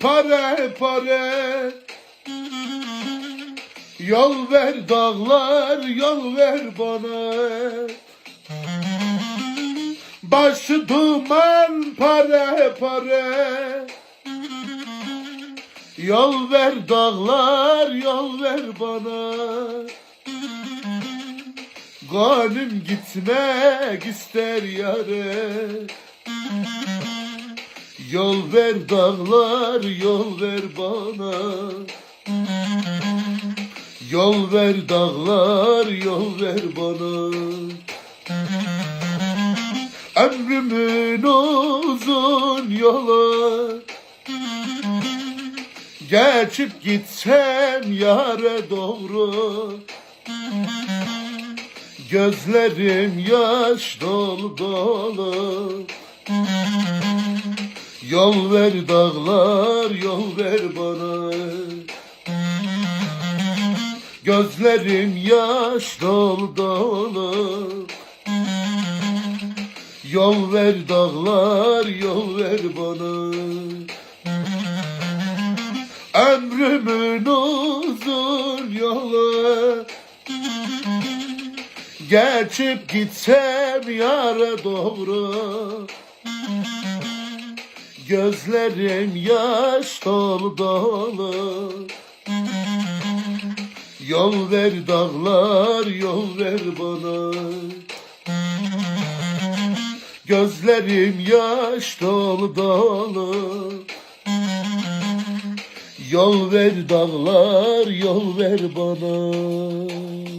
pare pare. Yol ver dağlar yol ver bana. Başı duman pare pare. Yol ver dağlar yol ver bana. Gönlüm gitmek ister yare Yol ver dağlar yol ver bana. Yol ver dağlar yol ver bana. Ömrümün uzun yolu. Geçip gitsem yare doğru. Gözlerim yaş dolu dolu Yol ver dağlar yol ver bana. Gözlerim yaş dolu dolu Yol ver dağlar yol ver bana. Ömrümün uzun yolu Geçip gitsem yara doğru Gözlerim yaş dolu dolu. Yol ver dağlar yol ver bana. Gözlerim yaş dolu dolu. Yol ver dağlar yol ver bana